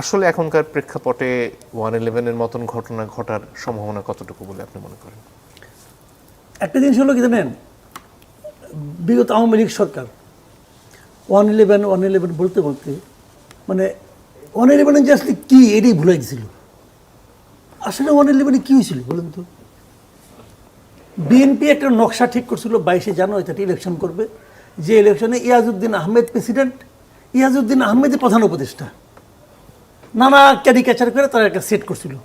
আসলে এখনকার প্রেক্ষাপটে ওয়ান ইলেভেনের মতন ঘটনা ঘটার সম্ভাবনা কতটুকু বলে আপনি মনে করেন? একটা জিনিস হলো কি জানেন? বিগত আওয়ামী লীগ সরকার, ওয়ান ইলেভেন ওয়ান ইলেভেন বলতে বলতে মানে ওয়ান ইলেভেনে যে আসলে কী এটাই ভুলে গেছিল। আসলে ওয়ান ইলেভেনে কী হয়েছিল বলুন তো? বিএনপি একটা নকশা ঠিক করছিল, বাইশে জানুয়ারি তাতে ইলেকশন করবে। যে ইলেকশনে ইয়াজউদ্দিন আহমেদ প্রেসিডেন্ট ইয়াজউদ্দিন আহমেদের প্রধান উপদেষ্টা। নানা ক্যারিকেচার করে তারা একটা সেট করছিল।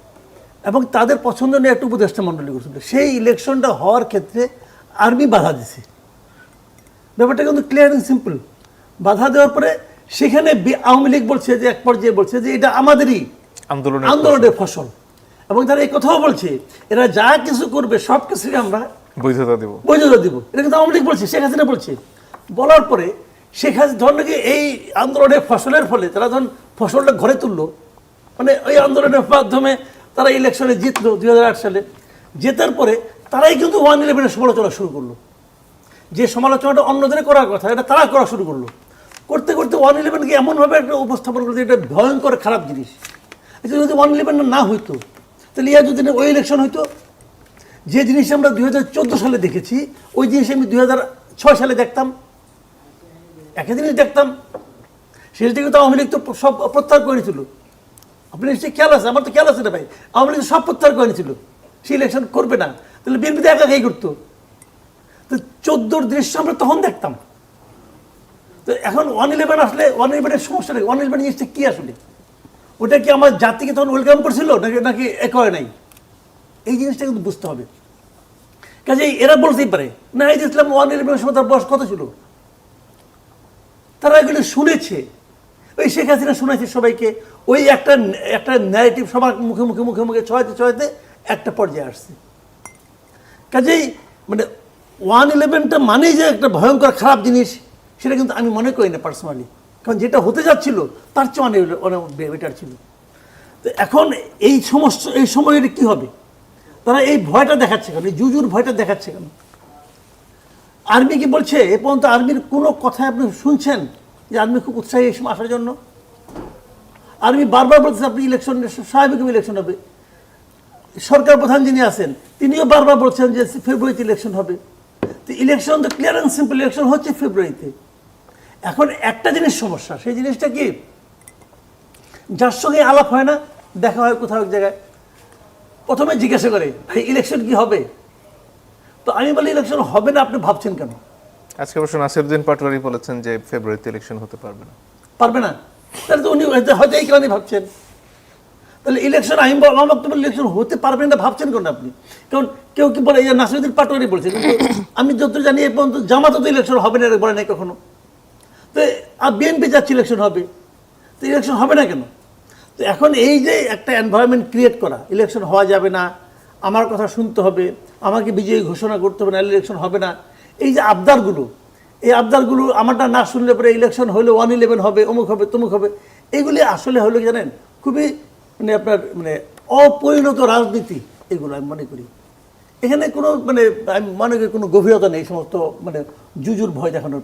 এবং তাদের পছন্দ নিয়ে একটা উপদেষ্টা মণ্ডলী করছিল সেই ইলেকশনটা হওয়ার ক্ষেত্রে আর্মি বাধা দিছে। ব্যাপারটা কিন্তু ক্লিয়ার অ্যান্ড সিম্পল বাধা দেওয়ার পরে সেখানে বি- আওয়ামী লীগ বলছে যে এক পর্যায়ে বলছে যে এটা আমাদেরই আন্দোলনের আন্দোলনের ফসল। এবং তারা এই কথাও বলছে এরা যা কিছু করবে সব কিছুকে আমরা বৈধতা দেব। বৈধতা দিব। এটা কিন্তু আওয়ামী লীগ বলছে শেখ হাসিনা বলছে। বলার পরে শেখ হাসিনা ধর নাকি এই আন্দোলনের ফসলের ফলে তারা যখন ফসলটা ঘরে তুললো। মানে ওই আন্দোলনের মাধ্যমে তারা ইলেকশনে জিতলো দুই সালে। জেতার পরে তারাই কিন্তু ওয়ান ইলেভেনের সমালোচনা শুরু করল। যে সমালোচনাটা অন্যদের করার কথা, এটা তারা করা শুরু করল। করতে করতে ওয়ান ইলেভেনকে এমনভাবে একটা উপস্থাপন করতে এটা ভয়ঙ্কর খারাপ জিনিস। এটা যদি ওয়ান ইলেভেন না হইতো, তাহলে ইয়াজুদ্দিনের ওই ইলেকশন হইতো। যে জিনিস আমরা দু হাজার চোদ্দ সালে দেখেছি, ওই জিনিস আমি দুই সালে দেখতাম। একই জিনিস দেখতাম। সেটা থেকে তো আওয়ামী লীগ তো সব প্রত্যাহার করে নিয়েছিল। আপনি নিশ্চয়ই খেয়াল আছে? আমার তো খেয়াল আছে না ভাই। আওয়ামী লীগ সব প্রত্যাহার করে নিয়েছিল। সে ইলেকশন করবে না। তাহলে বিএনপি তো একা একাই করতো। তো চোদ্দোর দৃশ্য আমরা তখন দেখতাম। তো এখন ওয়ান ইলেভেন আসলে ওয়ান ইলেভেনের সমস্যা নেই। ওয়ান ইলেভেন জিনিসটা কী আসলে? ওটা কি আমার জাতিকে তখন ওয়েলকাম করছিল, নাকি নাকি এক হয় নাই? এই জিনিসটা কিন্তু বুঝতে হবে। কাজে এরা বলতেই পারে না এই যে ইসলাম ওয়ান ইলেভেনের সময় তার বয়স কত ছিল? তারা এগুলো শুনেছে। ওই শেখ হাসিনা শুনেছে সবাইকে, ওই একটা একটা ন্যারেটিভ সবার মুখে মুখে মুখে মুখে ছয়তে ছয়তে একটা পর্যায়ে আসছে। কাজেই মানে ওয়ান ইলেভেনটা মানেই যে একটা ভয়ঙ্কর খারাপ জিনিস, সেটা কিন্তু আমি মনে করি না পার্সোনালি কারণ যেটা হতে যাচ্ছিল, তার চেয়ে অনেক অনেক বেটার ছিল। তো এখন এই সমস্ত, এই সময়ে কী হবে? তারা এই ভয়টা দেখাচ্ছে কেন? এই জুজুর ভয়টা দেখাচ্ছে কেন? আর্মি কি বলছে, এ পর্যন্ত আর্মির কোনো কথা আপনি শুনছেন? যে আর্মি খুব উৎসাহী সময় আসার জন্য। আর্মি বারবার বলছে আপনি ইলেকশন স্বাভাবিক ইলেকশন হবে। সরকার প্রধান যিনি আছেন, তিনিও বারবার বলছেন যে ফেব্রুয়ারিতে ইলেকশন হবে। তো ইলেকশন তো ক্লিয়ার অ্যান্ড সিম্পল ইলেকশন হচ্ছে ফেব্রুয়ারিতে এখন একটা জিনিস সমস্যা, সেই জিনিসটা কি? যার সঙ্গে আলাপ হয় না, দেখা হয় কোথাও এক জায়গায়। প্রথমে জিজ্ঞাসা করে, ভাই ইলেকশন কি হবে? তো আমি বলি ইলেকশন হবে না, আপনি ভাবছেন কেন? আজকে অবশ্য নাসিরুদ্দিন পাটোয়ারি বলেছেন যে ফেব্রুয়ারিতে ইলেকশন হতে পারবে না। পারবে না। তাহলে তো উনি হয়তো- এই কারণে ভাবছেন। তাহলে ইলেকশন আইন বল- আমার ইলেকশন হতে পারবে না ভাবছেন কেন আপনি? কারণ কেউ কি বলে যে নাসিরুদ্দিন পাটোয়ারি বলছে কিন্তু আমি যত জানি এই পর্যন্ত জামাতও তো ইলেকশন হবে না বলে নাই কখনো। তো আর বিএনপি যাচ্ছে ইলেকশন হবে। তো ইলেকশন হবে না কেন? তো এখন এই যে একটা এনভায়রনমেন্ট ক্রিয়েট করা ইলেকশন হওয়া যাবে না, আমার কথা শুনতে হবে, আমাকে বিজয়ী ঘোষণা করতে হবে না ইলেকশন হবে না। এই যে আবদারগুলো, এই আবদারগুলো আমারটা না শুনলে পরে ইলেকশন হলে ওয়ান ইলেভেন হবে, অমুক হবে, তমুক হবে, এগুলি আসলে হলো জানেন? খুবই মানে আপনার মানে অপরিণত রাজনীতি এগুলো আমি মনে করি। এখানে কোনো মানে আমি মনে করি কোনো গভীরতা নেই সমস্ত মানে জুজুর ভয় দেখানোর।